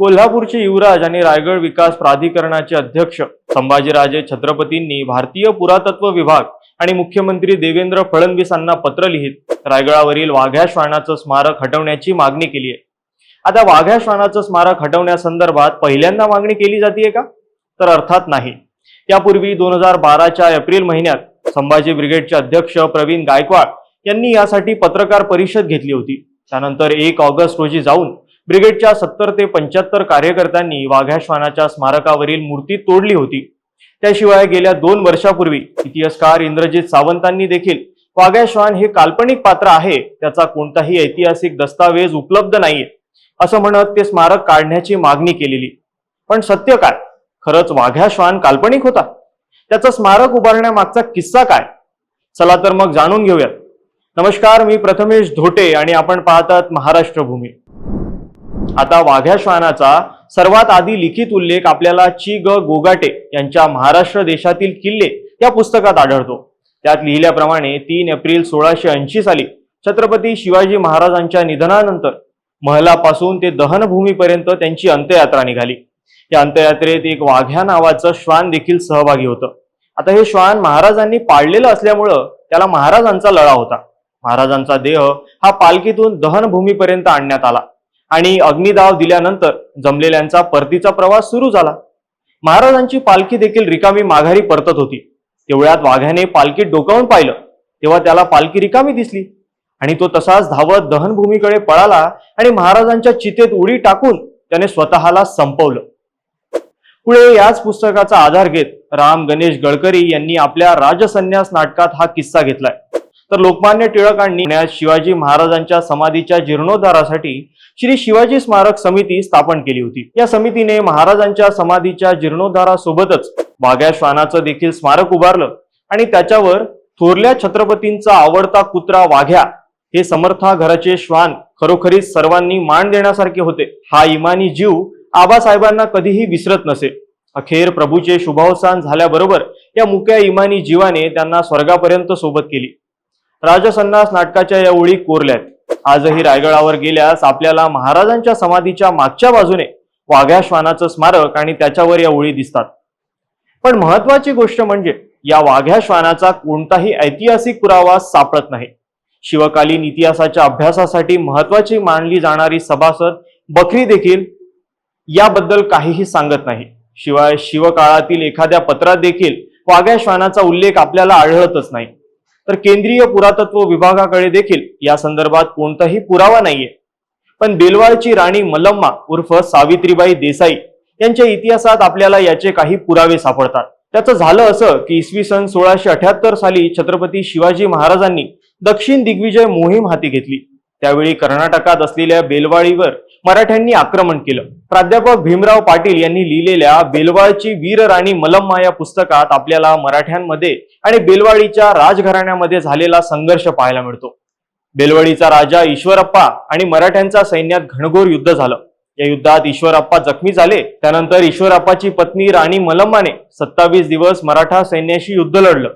कोल्हापूरचे युवराज आणि रायगड विकास प्राधिकरणाचे अध्यक्ष संभाजीराजे छत्रपतींनी भारतीय पुरातत्व विभाग आणि मुख्यमंत्री देवेंद्र फडणवीसांना पत्र लिहित रायगडावरील वाघ्या श्वानाचं स्मारक हटवण्याची मागणी केली आहे. आता वाघ्या श्वानाचं स्मारक हटवण्यासंदर्भात पहिल्यांदा मागणी केली जाते का? तर अर्थात नाही. यापूर्वी दोन हजार बाराच्या एप्रिल महिन्यात संभाजी ब्रिगेडचे अध्यक्ष प्रवीण गायकवाड यांनी यासाठी पत्रकार परिषद घेतली होती. त्यानंतर एक ऑगस्ट रोजी जाऊन ब्रिगेडच्या सत्तर ते पंच्याहत्तर कार्यकर्त्यांनी वाघ्या श्वानाच्या स्मारकावरील मूर्ती तोडली होती. त्याशिवाय गेल्या दोन वर्षापूर्वी इतिहासकार इंद्रजित सावंतांनी देखील वाघ्या श्वान हे काल्पनिक पात्र आहे त्याचा कोणताही ऐतिहासिक दस्तावेज उपलब्ध नाहीये असं म्हणत ते स्मारक काढण्याची मागणी केलेली. पण सत्य काय? खरंच वाघ्या श्वान काल्पनिक होता? त्याचं स्मारक उभारण्यामागचा किस्सा काय? चला तर मग जाणून घेऊयात. नमस्कार मी प्रथमेश धोटे आणि आपण पाहतात महाराष्ट्र भूमी आता वाघ्या श्वानाचा सर्वात आधी लिखित उल्लेख आपल्याला ची ग गोगाटे यांच्या महाराष्ट्र देशातील किल्ले या पुस्तकात आढळतो. त्यात लिहिल्याप्रमाणे तीन एप्रिल सोळाशे ऐंशी साली छत्रपती शिवाजी महाराजांच्या निधनानंतर महलापासून ते दहनभूमीपर्यंत त्यांची अंत्ययात्रा निघाली. या अंत्ययात्रेत एक वाघ्या नावाचं श्वान देखील सहभागी होतं. आता हे श्वान महाराजांनी पाळलेलं असल्यामुळं त्याला महाराजांचा लळा होता. महाराजांचा देह हा पालखीतून दहनभूमीपर्यंत आणण्यात आला. आणि अग्निदाव दिल्यानंतर जमलेल्यांचा परतीचा प्रवास सुरू झाला. महाराजांची पालखी देखील रिकामी माघारी परतत होती. तेवढ्यात वाघ्याने पालखी डोकावून पाहिलं. तेव्हा त्याला पालखी रिकामी दिसली. आणि तो तसाच धावत दहनभूमीकडे पळाला आणि महाराजांच्या चितेत उडी टाकून त्याने स्वतःला संपवलं. पुढे याच पुस्तकाचा आधार घेत राम गणेश गडकरी यांनी आपल्या राजसन्यास नाटकात हा किस्सा घेतलाय. तर लोकमान्य टिळकांनी शिवाजी महाराजांच्या समाधीच्या जीर्णोद्धारासाठी श्री शिवाजी स्मारक समिती स्थापन केली होती. या समितीने महाराजांच्या समाधीच्या जीर्णोद्धारासोबतच वाघ्या श्वानाचं देखील स्मारक उभारलं आणि त्याच्यावर थोरल्या छत्रपतींचा आवडता कुत्रा वाघ्या हे समर्था घराचे श्वान खरोखरीच सर्वांनी मान देण्यासारखे होते. हा इमानी जीव आबासाहेबांना कधीही विसरत नसे. अखेर प्रभूचे शुभावसान झाल्याबरोबर या मुक्या इमानी जीवाने त्यांना स्वर्गापर्यंत सोबत केली. राजसन्नास नाटकाच्या या ओळी कोरल्यात. आजही रायगडावर गेल्यास आपल्याला महाराजांच्या समाधीच्या मागच्या बाजूने वाघ्या श्वानाचं स्मारक आणि त्याच्यावर या ओळी दिसतात. पण महत्वाची गोष्ट म्हणजे या वाघ्या श्वानाचा कोणताही ऐतिहासिक पुरावा सापडत नाही. शिवकालीन इतिहासाच्या अभ्यासासाठी महत्वाची मानली जाणारी सभासद बकरी देखील याबद्दल काहीही सांगत नाही. शिवाय शिवकाळातील एखाद्या पत्रात देखील वाघ्या श्वानाचा उल्लेख आपल्याला आढळतच नाही. तर केंद्रीय पुरातत्व विभागाकडे देखील या संदर्भात कोणताही पुरावा नाहीये. पण बेलवाळची राणी मलम्मा उर्फ सावित्रीबाई देसाई यांच्या इतिहासात आपल्याला याचे काही पुरावे सापडतात. त्याचं झालं असं की इसवी सन सोळाशे अठ्याहत्तर साली छत्रपती शिवाजी महाराजांनी दक्षिण दिग्विजय मोहीम हाती घेतली. त्यावेळी कर्नाटकात असलेल्या बेलवाळीवर मराठ्यांनी आक्रमण केलं. प्राध्यापक भीमराव पाटील यांनी लिहिलेल्या बेलवाळची वीर राणी मलम्मा या पुस्तकात आपल्याला मराठ्यांमध्ये आणि बेलवाळीच्या राजघराण्यामध्ये झालेला संघर्ष पाहायला मिळतो. बेलवाडीचा राजा ईश्वरप्पा आणि मराठ्यांच्या सैन्यात घनघोर युद्ध झालं. या युद्धात ईश्वरप्पा जखमी झाले. त्यानंतर ईश्वरप्पाची पत्नी राणी मलम्माने सत्तावीस दिवस मराठा सैन्याशी युद्ध लढलं.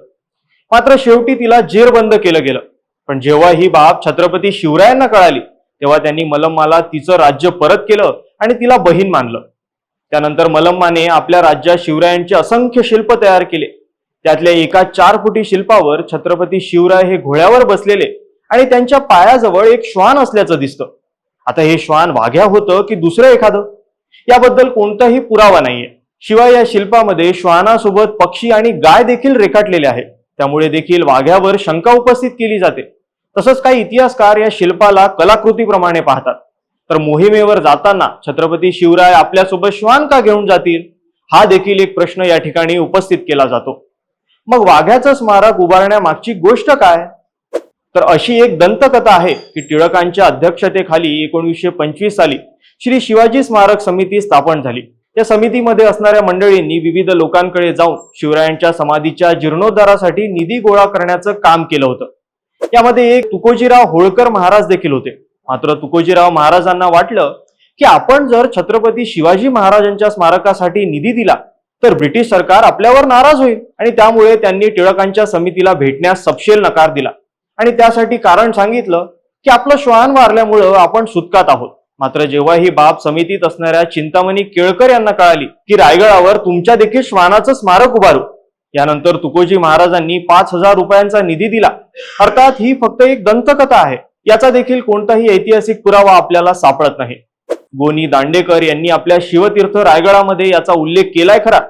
मात्र शेवटी तिला जेरबंद केलं गेलं. पण जेव्हा ही बाब छत्रपती शिवरायांना कळाली तेव्हा त्यांनी मलम्माला तिचं राज्य परत केलं आणि तिला बहीण मानलं. त्यानंतर मलम्माने आपल्या राज्यात शिवरायांचे असंख्य शिल्प तयार केले. त्यातल्या एका चार फुटी शिल्पावर छत्रपती शिवराय हे घोड्यावर बसलेले आणि त्यांच्या पायाजवळ एक श्वान असल्याचं दिसतं. आता हे श्वान वाघ्या होतं की दुसरं एखादं? याबद्दल कोणताही पुरावा नाहीये. शिवाय या शिल्पामध्ये श्वानासोबत पक्षी आणि गाय देखील रेखाटलेले आहे त्यामुळे देखील वाघ्यावर शंका उपस्थित केली जाते. तसंच काही इतिहासकार या शिल्पाला कलाकृतीप्रमाणे पाहतात. तर मोहिमेवर जाताना छत्रपती शिवराय आपल्यासोबत श्वान का घेऊन जातील हा देखील एक प्रश्न या ठिकाणी उपस्थित केला जातो. मग वाघ्याचं स्मारक उभारण्यामागची गोष्ट काय? तर अशी एक दंतकथा आहे की टिळकांच्या अध्यक्षतेखाली एकोणीसशे पंचवीस साली श्री शिवाजी स्मारक समिती स्थापन झाली. या समितीमध्ये असणाऱ्या मंडळींनी विविध लोकांकडे जाऊन शिवरायांच्या समाधीच्या जीर्णोद्धारासाठी निधी गोळा करण्याचं काम केलं होतं. यामध्ये एक तुकोजीराव होळकर महाराज देखील होते. मात्र तुकोजीराव महाराजांना वाटलं की आपण जर छत्रपती शिवाजी महाराजांच्या स्मारकासाठी निधी दिला तर ब्रिटिश सरकार आपल्यावर नाराज होईल आणि त्यामुळे त्यांनी टिळकांच्या समितीला भेटण्यास सपशेल नकार दिला. आणि त्यासाठी कारण सांगितलं की आपलं श्वान वारल्यामुळं आपण सुटकात आहोत. मात्र जेव्हा ही बाब समितीत असणाऱ्या चिंतामणी केळकर यांना कळाली की रायगडावर तुमच्या देखील श्वानाचं स्मारक उभारू यानंतर तुकोजी महाराजांनी पाच हजार रुपयांचा निधी दिला. अर्थात ही फक्त एक दंतकथा आहे. याचा देखील कोणताही ऐतिहासिक पुरावा आपल्याला सापडत नाही. गोनी दांडेकर यांनी आपल्या शिवतीर्थ रायगडामध्ये याचा उल्लेख केलाय खरा.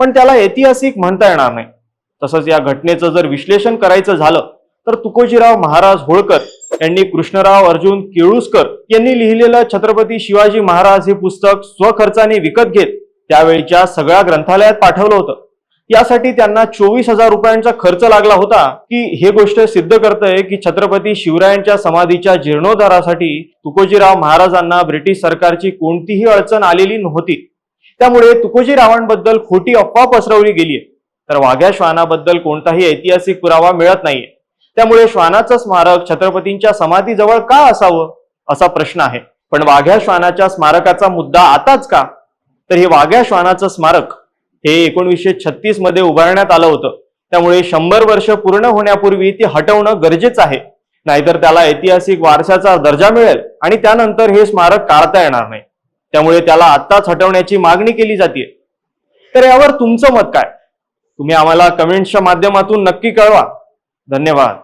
पण त्याला ऐतिहासिक म्हणता येणार नाही. तसंच या घटनेचं जर विश्लेषण करायचं झालं तर तुकोजीराव महाराज होळकर यांनी कृष्णराव अर्जुन केळुसकर यांनी लिहिलेलं छत्रपती शिवाजी महाराज हे पुस्तक स्वखर्चाने विकत घेत त्यावेळच्या सगळ्या ग्रंथालयात पाठवलं होतं. यासाठी त्यांना चोवीस हजार रुपयांचा खर्च लागला होता की हे गोष्ट सिद्ध करतंय की छत्रपती शिवरायांच्या समाधीच्या जीर्णोद्धारासाठी तुकोजीराव महाराजांना ब्रिटिश सरकारची कोणतीही अडचण आलेली नव्हती. त्यामुळे तुकोजीरावांबद्दल खोटी अफवा पसरवली गेली तर वाघ्या श्वानाबद्दल कोणताही ऐतिहासिक पुरावा मिळत नाहीये. त्यामुळे श्वानाचं स्मारक छत्रपतींच्या समाधीजवळ का असावं असा प्रश्न आहे. पण वाघ्या श्वानाच्या स्मारकाचा मुद्दा आताच का? तर हे वाघ्या श्वानाचं स्मारक हे एकोणीसशे छत्तीसमध्ये उभारण्यात आलं होतं. त्यामुळे शंभर वर्ष पूर्ण होण्यापूर्वी ती हटवणं गरजेचं आहे. नाहीतर त्याला ऐतिहासिक वारशाचा दर्जा मिळेल आणि त्यानंतर हे स्मारक काढता येणार नाही. त्यामुळे त्याला आत्ताच हटवण्याची मागणी केली जाते तर यावर तुमचं मत काय? तुम्ही आम्हाला कमेंट्सच्या माध्यमातून नक्की कळवा. धन्यवाद.